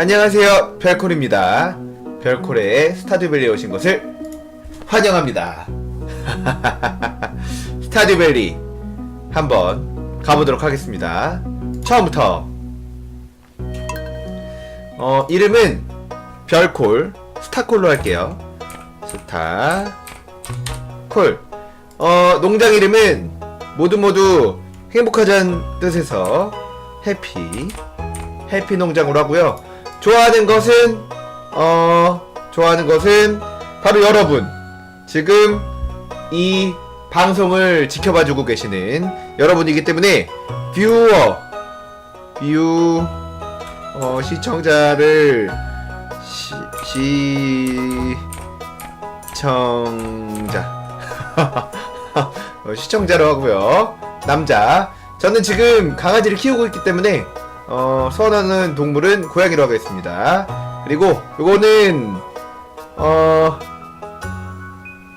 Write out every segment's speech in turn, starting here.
안녕하세요. 별콜입니다. 별콜의 스타듀밸리에 오신 것을 환영합니다. 스타듀밸리 한번 가보도록 하겠습니다. 처음부터. 어 이름은 별콜 스타콜로 할게요. 스타 콜. 어, 농장 이름은 모두 모두 행복하자는 뜻에서 해피 해피 농장으로 하고요. 좋아하는 것은 어 좋아하는 것은 바로 여러분 지금 이 방송을 지켜봐주고 계시는 여러분이기 때문에 뷰어 뷰 어, 시청자를 시, 시청자 어, 시청자로 하고요. 남자. 저는 지금 강아지를 키우고 있기 때문에 어, 선호하는 동물은 고양이로 하겠습니다. 그리고 요거는 어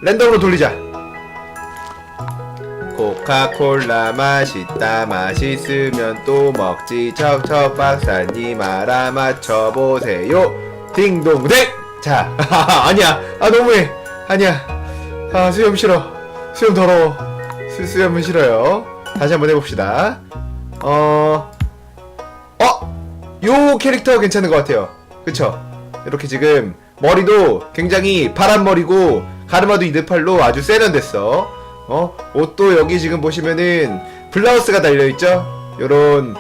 랜덤으로 돌리자. 코카콜라 맛있다 맛있으면 또 먹지. 척척 박사님 알아맞혀보세요. 딩동댕! 자 아니야. 아 너무해. 아니야. 아 수염 싫어. 수염 더러워. 수, 수염은 싫어요. 다시 한번 해봅시다. 어... 어? 요 캐릭터 괜찮은 것 같아요 그쵸? 이렇게 지금 머리도 굉장히 파란머리고 가르마도 이드팔로 아주 세련됐어 어? 옷도 여기 지금 보시면은 블라우스가 달려있죠? 요런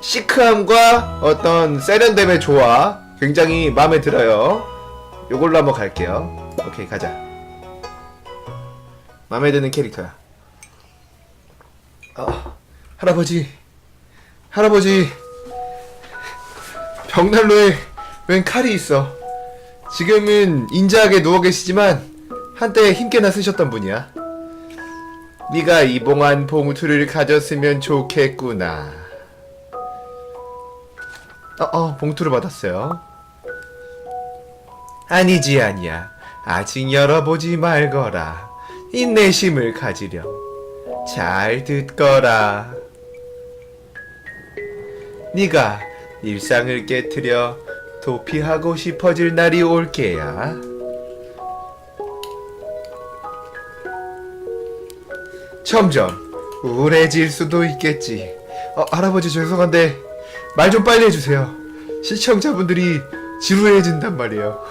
시크함과 어떤 세련됨의 조화 굉장히 마음에 들어요 요걸로 한번 갈게요 오케이 가자 마음에 드는 캐릭터야 어, 할아버지 할아버지 벽난로에 웬 칼이 있어? 지금은 인자하게 누워 계시지만 한때 힘께나 쓰셨던 분이야. 네가 이봉한 봉투를 가졌으면 좋겠구나. 어, 어 봉투를 받았어요. 아니지 아니야. 아직 열어보지 말거라. 인내심을 가지렴. 잘 듣거라. 네가 일상을 깨트려 도피하고 싶어질 날이 올 게야. 점점 우울해질 수도 있겠지. 어, 할아버지 죄송한데 말 좀 빨리 해주세요. 시청자분들이 지루해진단 말이에요.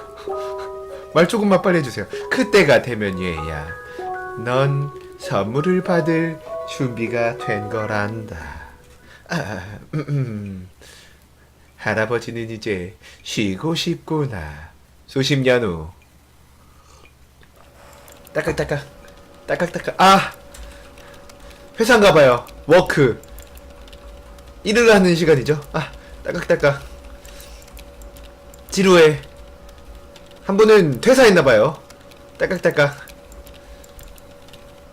말 조금만 빨리 해주세요. 그때가 되면 얘야. 넌 선물을 받을 준비가 된 거란다. 아, 음, 음. 할아버지는 이제 쉬고 싶구나. 수십 년 후. 따깍따깍 따깍따깍. 아! 회사인 가 봐요. 워크. 일을 하는 시간이죠. 아 따깍따깍. 지루해. 한 분은 퇴사했나 봐요. 따깍따깍.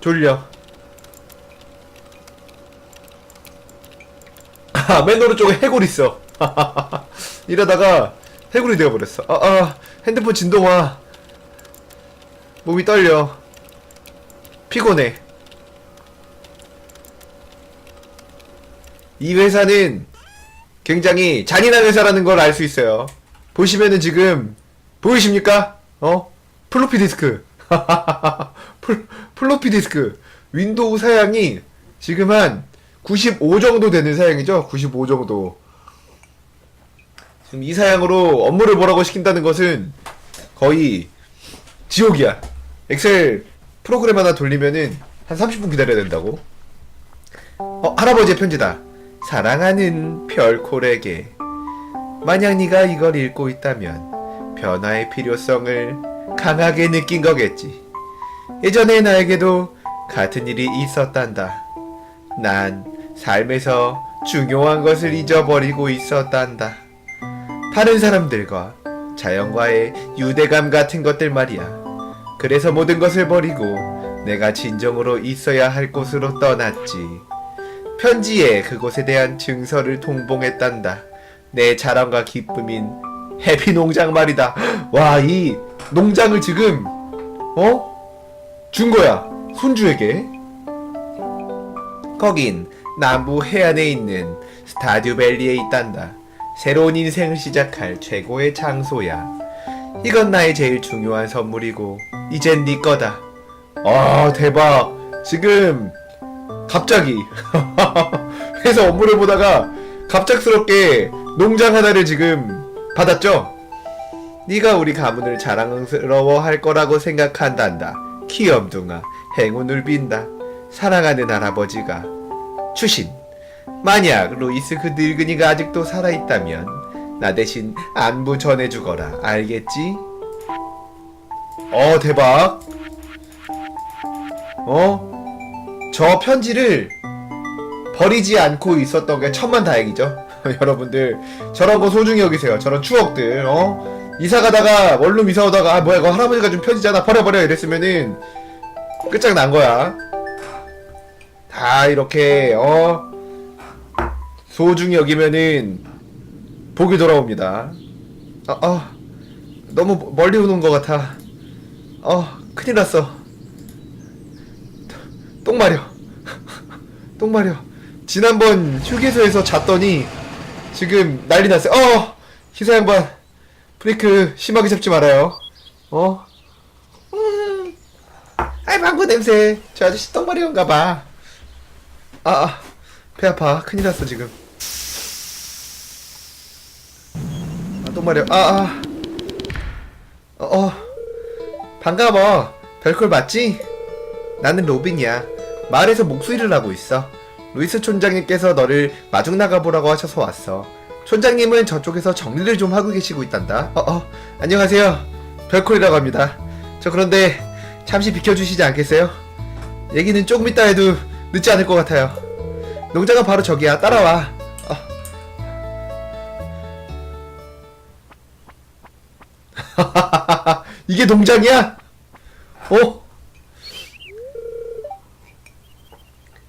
졸려. 아, 맨 오른쪽에 해골 있어. 이러다가 해골이 되어버렸어. 아, 아, 핸드폰 진동아. 몸이 떨려. 피곤해. 이 회사는 굉장히 잔인한 회사라는 걸 알 수 있어요. 보시면은 지금, 보이십니까? 어? 플로피 디스크. 플, 플로피 디스크. 윈도우 사양이 지금 한 95 정도 되는 사양이죠? 95 정도. 지금 이 사양으로 업무를 보라고 시킨다는 것은 거의 지옥이야. 엑셀 프로그램 하나 돌리면은 한 30분 기다려야 된다고. 어, 할아버지의 편지다. 사랑하는 별콜에게. 만약 네가 이걸 읽고 있다면 변화의 필요성을 강하게 느낀 거겠지. 예전에 나에게도 같은 일이 있었단다. 난 삶에서 중요한 것을 잊어버리고 있었단다. 다른 사람들과 자연과의 유대감 같은 것들 말이야. 그래서 모든 것을 버리고 내가 진정으로 있어야 할 곳으로 떠났지. 편지에 그곳에 대한 증서를 동봉했단다. 내 자랑과 기쁨인 해피 농장 말이다. 와, 이 농장을 지금, 어? 준 거야. 손주에게. 거긴 남부 해안에 있는 스타듀밸리에 있단다. 새로운 인생을 시작할 최고의 장소야. 이건 나의 제일 중요한 선물이고 이젠 네 거다. 아 대박. 지금 갑자기 회사 업무를 보다가 갑작스럽게 농장 하나를 지금 받았죠? 네가 우리 가문을 자랑스러워할 거라고 생각한단다. 귀염둥아, 행운을 빈다. 사랑하는 할아버지가 추신. 만약 루이스 그 늙은이가 아직도 살아있다면 나 대신 안부 전해주거라. 알겠지? 어 대박. 어? 저 편지를 버리지 않고 있었던 게 천만 다행이죠. 여러분들 저런 거 소중히 여기세요. 저런 추억들. 어? 이사 가다가 원룸 이사 오다가 아 뭐야 이거 할아버지가 준 편지잖아 버려 버려 이랬으면은 끝장난 거야. 다 이렇게 어 소중히 여기면은 복이 돌아옵니다. 아, 아 너무 멀리 오는 것 같아. 어 큰일 났어. 똥 마려. 똥 마려. 지난번 휴게소에서 잤더니 지금 난리 났어요. 어! 기사 양반. 브레이크 심하게 잡지 말아요. 어? 음. 아이, 망고 냄새. 저 아저씨 똥 마려운가 봐. 아, 아. 배 아파. 큰일 났어, 지금. 마려. 아, 아. 어, 어. 반가워. 별걸 맞지? 나는 로빈이야. 마을에서 목수일을 하고 있어. 루이스 촌장님께서 너를 마중 나가보라고 하셔서 왔어. 촌장님은 저쪽에서 정리를 좀 하고 계시고 있단다. 어, 어, 안녕하세요. 별콜이라고 합니다. 저 그런데 잠시 비켜주시지 않겠어요? 얘기는 조금 있다 해도 늦지 않을 것 같아요. 농장은 바로 저기야. 따라와. 이게 농장이야? 어?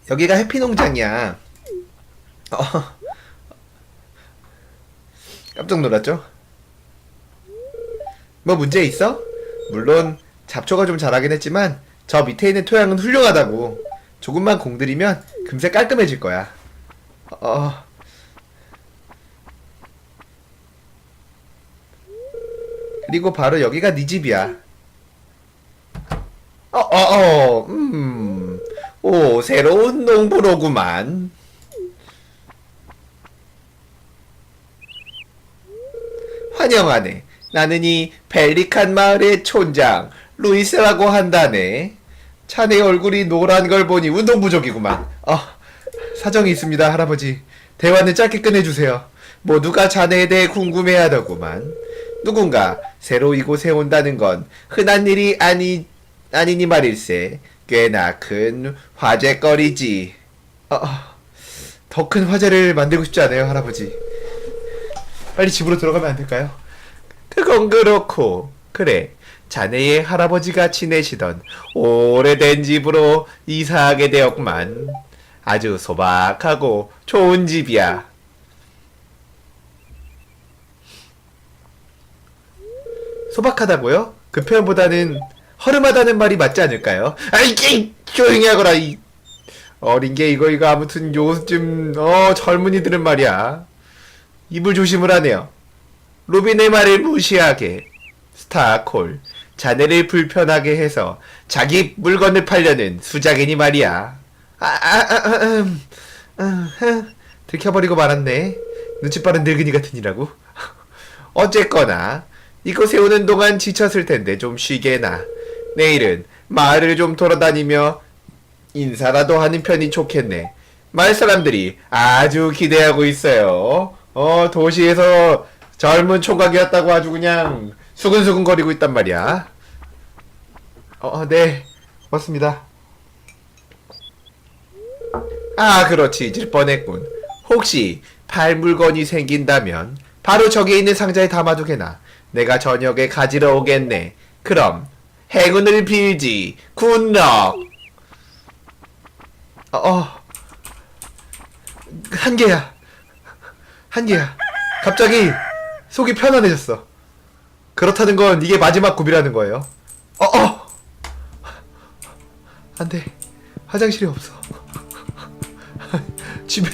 여기가 해피 농장이야. 어. 깜짝 놀랐죠? 뭐 문제 있어? 물론 잡초가 좀 자라긴 했지만 저 밑에 있는 토양은 훌륭하다고. 조금만 공들이면 금세 깔끔해질 거야. 어. 그리고 바로 여기가 네 집이야. 어, 어, 어, 음. 오, 새로운 농부로구만. 환영하네. 나는 이 벨리칸 마을의 촌장, 루이스라고 한다네. 자네 얼굴이 노란 걸 보니 운동 부족이구만. 어, 사정이 있습니다, 할아버지. 대화는 짧게 끝내주세요. 모두가 자네에 대해 궁금해하더구만. 누군가 새로 이곳에 온다는 건 흔한 일이 아니, 아니니 말일세. 꽤나 큰 화제거리지. 어, 더 큰 화제를 만들고 싶지 않아요, 할아버지. 빨리 집으로 들어가면 안 될까요? 그건 그렇고 그래 자네의 할아버지가 지내시던 오래된 집으로 이사하게 되었구만 아주 소박하고 좋은 집이야 소박하다고요? 그 표현보다는 허름하다는 말이 맞지 않을까요? 아이 이 조용히 하거라 이 어린 게 이거 이거 아무튼 요즘 어 젊은이들은 말이야 입을 조심을 하네요. 로빈의 말을 무시하게 스타콜 자네를 불편하게 해서 자기 물건을 팔려는 수작이니 말이야. 아, 아, 아, 아, 음, 들켜버리고 말았네. 눈치 빠른 늙은이 같으니라고. 어쨌거나 이곳에 오는 동안 지쳤을 텐데 좀 쉬게나. 내일은 마을을 좀 돌아다니며 인사라도 하는 편이 좋겠네. 마을 사람들이 아주 기대하고 있어요. 어, 도시에서 젊은 총각이었다고 아주 그냥 수근수근 거리고 있단 말이야. 어, 네. 맞습니다. 아, 그렇지. 잊을 뻔했군. 혹시 팔 물건이 생긴다면 바로 저기 있는 상자에 담아두게나. 내가 저녁에 가지러 오겠네. 그럼 행운을 빌지. 굿럭. 어, 어. 한 개야. 한 개야. 갑자기 속이 편안해졌어. 그렇다는 건 이게 마지막 굽이라는 거예요. 어, 어! 안 돼. 화장실이 없어. 집에,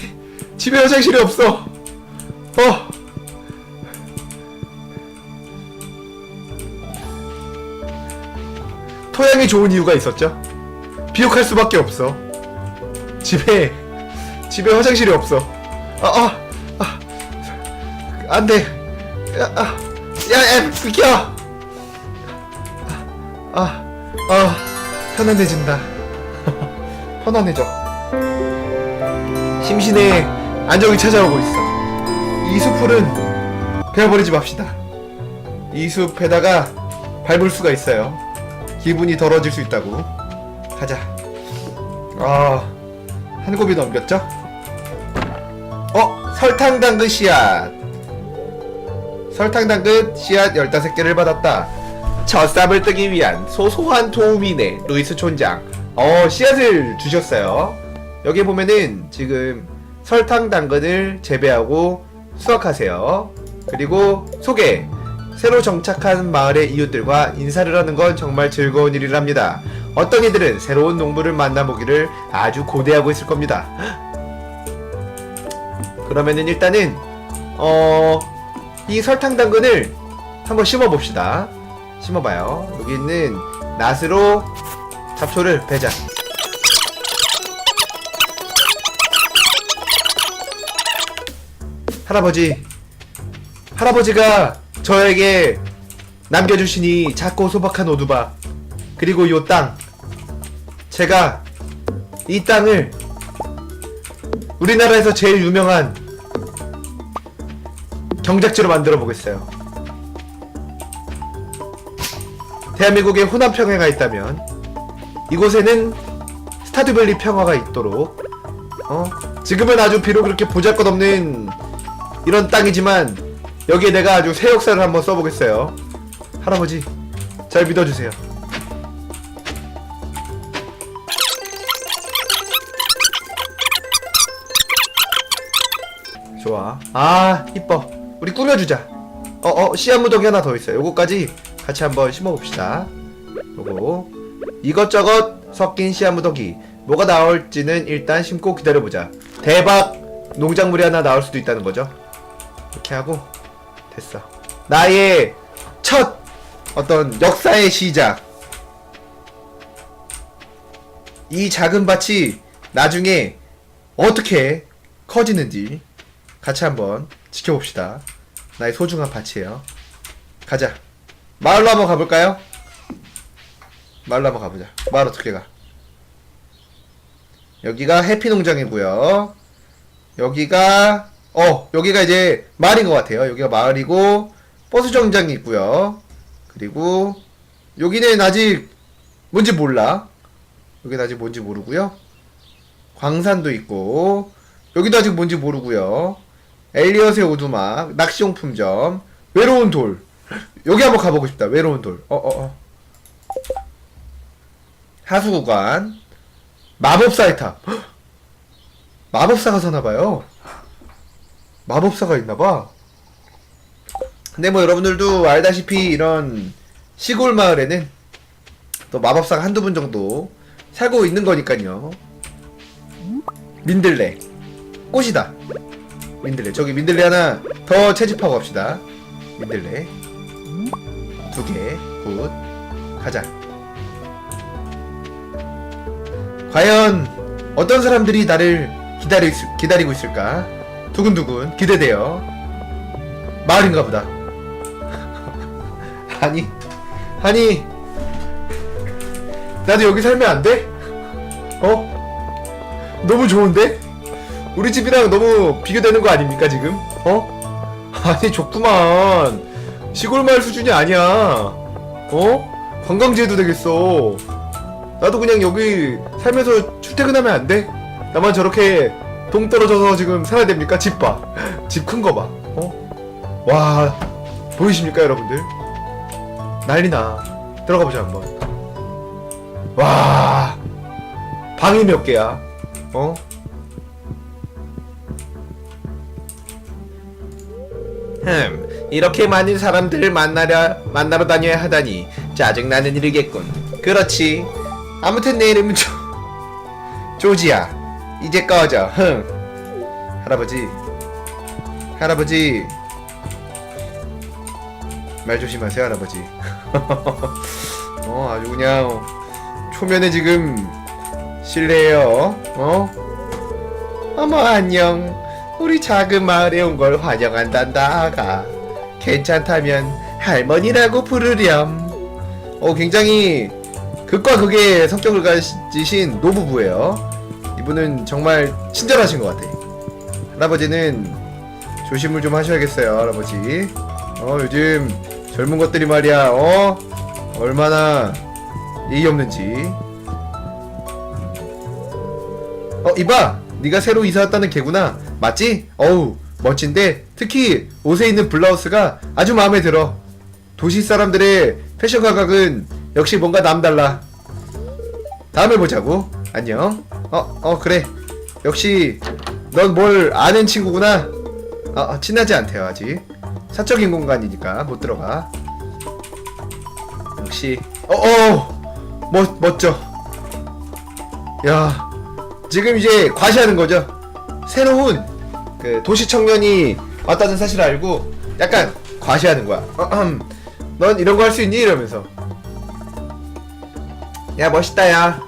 집에 화장실이 없어. 어! 토양이 좋은 이유가 있었죠. 비옥할 수밖에 없어. 집에 집에 화장실이 없어. 아, 아, 아, 안 돼. 야, 아, 야, 야, 비켜. 아, 아, 편안해진다. 편안해져. 심신의 안정이 찾아오고 있어. 이 숲풀은 그냥 버리지 맙시다. 이 숲에다가 밟을 수가 있어요. 기분이 덜어질 수 있다고. 가자. 아, 한 곱이 넘겼죠? 어, 설탕 당근 씨앗. 설탕 당근 씨앗 15개를 받았다. 젖삽을 뜨기 위한 소소한 도움이네. 루이스 촌장. 어, 씨앗을 주셨어요. 여기 보면은 지금 설탕 당근을 재배하고 수확하세요. 그리고 소개. 새로 정착한 마을의 이웃들과 인사를 하는 건 정말 즐거운 일이랍니다. 어떤 이들은 새로운 농부를 만나보기를 아주 고대하고 있을 겁니다. 그러면은 일단은 어, 이 설탕 당근을 한번 심어 봅시다. 심어 봐요. 여기 있는 낫으로 잡초를 베자. 할아버지, 할아버지가 저에게 남겨주신 이 작고 소박한 오두박 그리고 요 땅 제가 이 땅을 우리나라에서 제일 유명한 경작지로 만들어 보겠어요. 대한민국에 호남 평야가 있다면 이곳에는 스타듀밸리 평화가 있도록 어 지금은 아주 비록 그렇게 보잘것없는 이런 땅이지만 여기에 내가 아주 새 역사를 한번 써보겠어요. 할아버지 잘 믿어주세요. 좋아. 아, 이뻐. 우리 꾸며주자. 어, 어, 씨앗 무더기 하나 더 있어요. 요거까지 같이 한번 심어봅시다. 요거. 이것저것 섞인 씨앗 무더기. 뭐가 나올지는 일단 심고 기다려보자. 대박! 농작물이 하나 나올 수도 있다는 거죠. 이렇게 하고, 됐어. 나의 첫 어떤 역사의 시작. 이 작은 밭이 나중에 어떻게 커지는지 같이 한번 지켜봅시다. 나의 소중한 밭이에요. 가자. 마을로 한번 가볼까요? 마을로 한번 가보자. 마을 어떻게 가? 여기가 해피 농장이고요. 여기가 어 여기가 이제 마을인 것 같아요. 여기가 마을이고 버스 정장이 있고요. 그리고 여기는 아직 뭔지 몰라. 여기는 아직 뭔지 모르고요. 광산도 있고 여기도 아직 뭔지 모르고요. 엘리엇의 오두막, 낚시용품점, 외로운 돌. 여기 한번 가보고 싶다. 외로운 돌. 어, 어, 어. 하수구관, 마법사의 탑. 헉! 마법사가 사나봐요. 마법사가 있나봐. 근데 뭐 여러분들도 알다시피 이런 시골 마을에는 또 마법사가 한두 분 정도 살고 있는 거니까요. 민들레. 꽃이다. 민들레. 저기 민들레 하나 더 채집하고 갑시다. 민들레. 두 개. 굿. 가자. 과연 어떤 사람들이 나를 기다리, 기다리고 있을까? 두근두근 기대돼요. 마을인가 보다. 아니, 아니, 나도 여기 살면 안 돼? 어? 너무 좋은데? 우리 집이랑 너무 비교되는 거 아닙니까 지금? 어? 아니 좋구만 시골 마을 수준이 아니야 어? 관광지에도 되겠어 나도 그냥 여기 살면서 출퇴근하면 안 돼? 나만 저렇게 동 떨어져서 지금 살아야 됩니까? 집 봐. 집 큰 거 봐. 어? 와, 보이십니까, 여러분들? 난리나. 들어가 보자, 한번. 와, 방이 몇 개야? 어? 흠, 이렇게 많은 사람들을 만나려, 만나러 다녀야 하다니 짜증나는 일이겠군. 그렇지. 아무튼 내 이름은 조, 조지야. 이제 꺼져. 흥. 할아버지. 할아버지. 말 조심하세요, 할아버지. 어 아주 그냥 초면에 지금 실례해요 어? 어머 안녕 우리 작은 마을에 온 걸 환영한단다 아가 괜찮다면 할머니라고 부르렴 어 굉장히 극과 극의 성격을 가지신 노부부예요 이분은 정말 친절하신 것 같아 할아버지는 조심을 좀 하셔야겠어요 할아버지. 어 요즘 젊은 것들이 말이야 어? 얼마나 예의 없는지. 어 이봐! 네가 새로 이사 왔다는 개구나. 맞지? 어우 멋진데? 특히 옷에 있는 블라우스가 아주 마음에 들어. 도시 사람들의 패션 감각은 역시 뭔가 남달라. 다음에 보자고. 안녕 어 어 그래. 역시 넌 뭘 아는 친구구나. 아, 아, 친하지 않대요 아직. 사적인 공간이니까 못 들어가. 역시. 어 어 멋 멋져. 야 지금 이제 과시하는 거죠? 새로운 그 도시 청년이 왔다는 사실을 알고 약간 과시하는 거야. 어흠, 넌 이런 거 할 수 있니? 이러면서. 야 멋있다 야.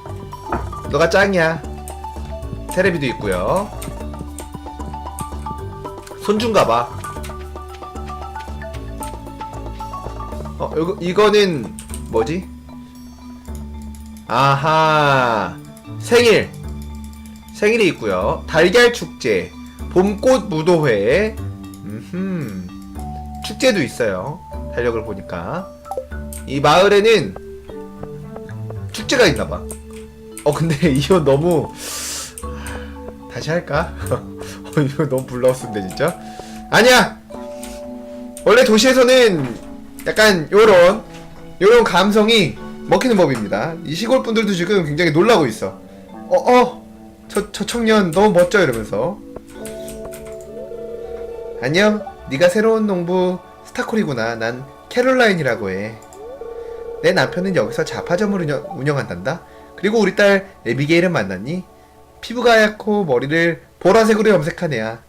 너가 짱이야 테레비도 있고요 손준가 봐. 어, 이거 이거는 뭐지? 아하. 생일. 생일이 있고요. 달걀 축제, 봄꽃 무도회. 음. 축제도 있어요. 달력을 보니까. 이 마을에는 축제가 있나 봐. 어 근데 이거 너무 다시 할까? 어, 이거 너무 불러웠는데 진짜? 아니야! 원래 도시에서는 약간 요런 요런 감성이 먹히는 법입니다. 이 시골 분들도 지금 굉장히 놀라고 있어. 어 어! 저, 저 청년 너무 멋져 이러면서. 안녕. 네가 새로운 농부 스타콜이구나. 난 캐롤라인이라고 해내 남편은 여기서 자파점을 운영, 운영한단다. 그리고 우리 딸 에비게일은 만났니? 피부가 하얗고 머리를 보라색으로 염색한 애야.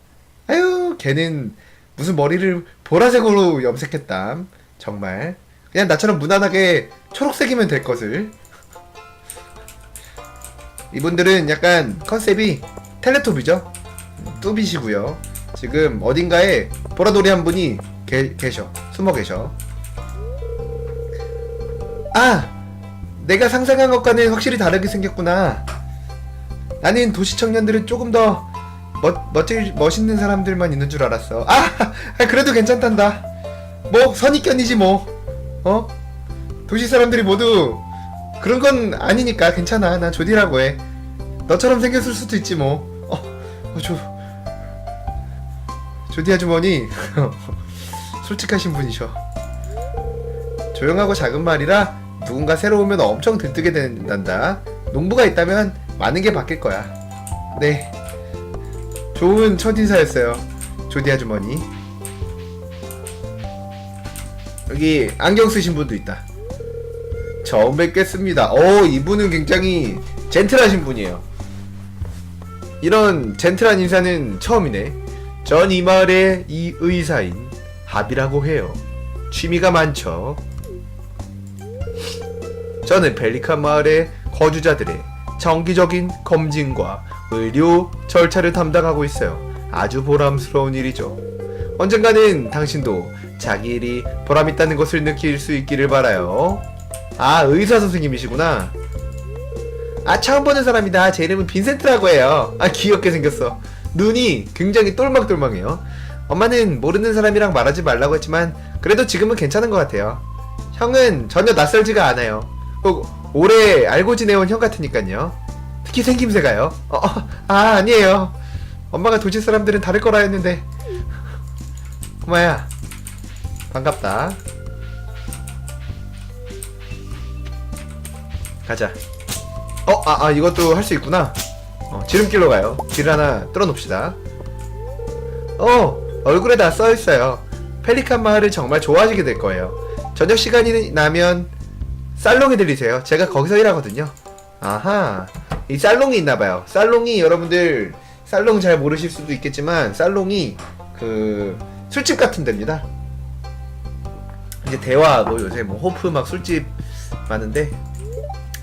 아유, 걔는 무슨 머리를 보라색으로 염색했담. 정말. 그냥 나처럼 무난하게 초록색이면 될 것을. 이분들은 약간 컨셉이 텔레토비죠? 뚜비시고요. 지금 어딘가에 보라돌이 한 분이 계, 계셔. 숨어 계셔. 아! 내가 상상한 것과는 확실히 다르게 생겼구나. 나는 도시 청년들은 조금 더 멋, 멋질, 멋있는 사람들만 있는 줄 알았어. 아, 아, 그래도 괜찮단다. 뭐, 선입견이지 뭐. 어? 도시 사람들이 모두 그런 건 아니니까 괜찮아. 난 조디라고 해. 너처럼 생겼을 수도 있지 뭐. 어, 어 조, 조디 아주머니. 솔직하신 분이셔. 조용하고 작은 말이라 누군가 새로 오면 엄청 들뜨게 된단다. 농부가 있다면 많은 게 바뀔 거야. 네. 좋은 첫인사였어요. 조디 아주머니. 여기 안경 쓰신 분도 있다. 처음 뵙겠습니다. 오, 이분은 굉장히 젠틀하신 분이에요. 이런 젠틀한 인사는 처음이네. 전 이 마을의 이 의사인 합이라고 해요. 취미가 많죠. 저는 펠리칸 마을의 거주자들의 정기적인 검진과 의료 절차를 담당하고 있어요. 아주 보람스러운 일이죠. 언젠가는 당신도 자기 일이 보람 있다는 것을 느낄 수 있기를 바라요. 아, 의사 선생님이시구나. 아, 처음 보는 사람이다. 제 이름은 빈센트라고 해요. 아, 귀엽게 생겼어. 눈이 굉장히 똘망똘망해요. 엄마는 모르는 사람이랑 말하지 말라고 했지만, 그래도 지금은 괜찮은 것 같아요. 형은 전혀 낯설지가 않아요. 꼭 오래 알고 지내온 형 같으니까요. 특히 생김새가요. 어, 어, 아 아니에요. 엄마가 도시 사람들은 다를 거라 했는데. 엄마야 반갑다. 가자. 어, 아, 아 이것도 할 수 있구나. 어, 지름길로 가요. 길 하나 뚫어놓읍시다. 어, 얼굴에 다 써있어요. 펠리칸 마을을 정말 좋아하시게 될 거예요. 저녁 시간이 나면 살롱에 들리세요. 제가 거기서 일하거든요. 아하. 이 살롱이 있나봐요. 살롱이 여러분들 살롱 잘 모르실 수도 있겠지만 살롱이 그 술집 같은 데입니다. 이제 대화하고 요새 뭐 호프 막 술집 많은데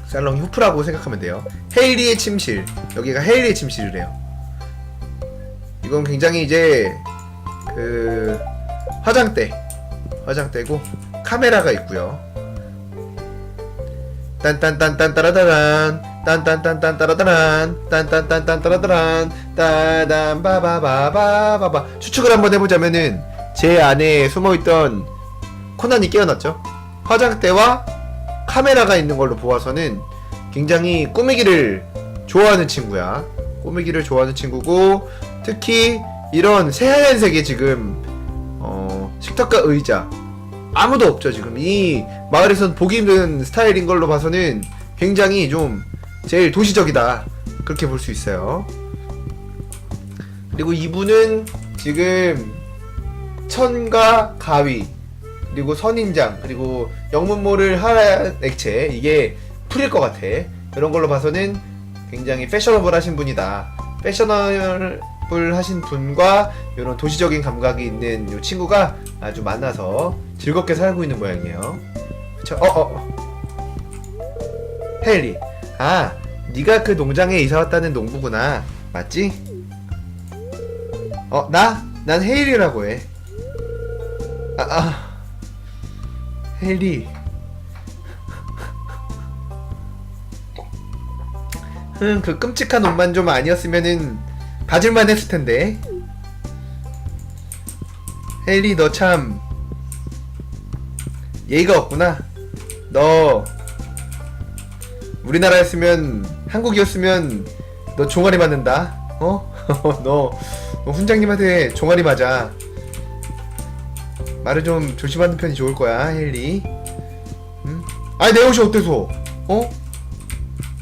살롱이 후프라고 생각하면 돼요. 헤일리의 침실 여기가 헤일리의 침실이래요. 이건 굉장히 이제 그 화장대 화장대고 카메라가 있고요. 딴딴딴딴따라따란. 딴딴딴딴따라따란. 딴딴딴딴따라따란. 따단 바바바바바바. 추측을 한번 해보자면은 제 안에 숨어있던 코난이 깨어났죠. 화장대와 카메라가 있는 걸로 보아서는 굉장히 꾸미기를 좋아하는 친구야. 꾸미기를 좋아하는 친구고 특히 이런 새하얀색의 지금 어, 식탁과 의자 아무도 없죠 지금. 이 마을에선 보기 힘든 스타일인 걸로 봐서는 굉장히 좀 제일 도시적이다. 그렇게 볼 수 있어요. 그리고 이분은 지금 천과 가위 그리고 선인장 그리고 영문모를 하얀 액체. 이게 풀일 것 같아. 이런 걸로 봐서는 굉장히 패셔너블 하신 분이다. 패셔너블 하신 분과 이런 도시적인 감각이 있는 이 친구가 아주 만나서 즐겁게 살고 있는 모양이에요 그쵸? 어, 어. 헤일리 아 네가 그 농장에 이사 왔다는 농부구나 맞지? 어 나? 난 헤일이라고 해 아, 아. 헨리. 흠, 그 끔찍한 옷만 좀 아니었으면은 봐줄만 했을 텐데. 헨리, 너 참 예의가 없구나. 너 우리나라였으면 한국이었으면 너 종아리 맞는다. 어? 너, 너 훈장님한테 종아리 맞아. 말을 좀 조심하는 편이 좋을 거야, 헨리. 응? 아니, 내 옷이 어때서? 어?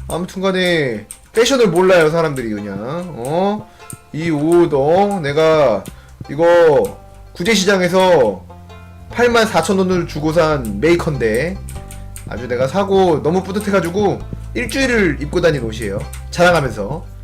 아무튼간에, 패션을 몰라요, 사람들이 그냥. 어? 이 옷, 어? 내가, 이거, 구제시장에서 84,000원을 주고 산 메이커인데, 아주 내가 사고 너무 뿌듯해가지고, 일주일을 입고 다닌 옷이에요. 자랑하면서.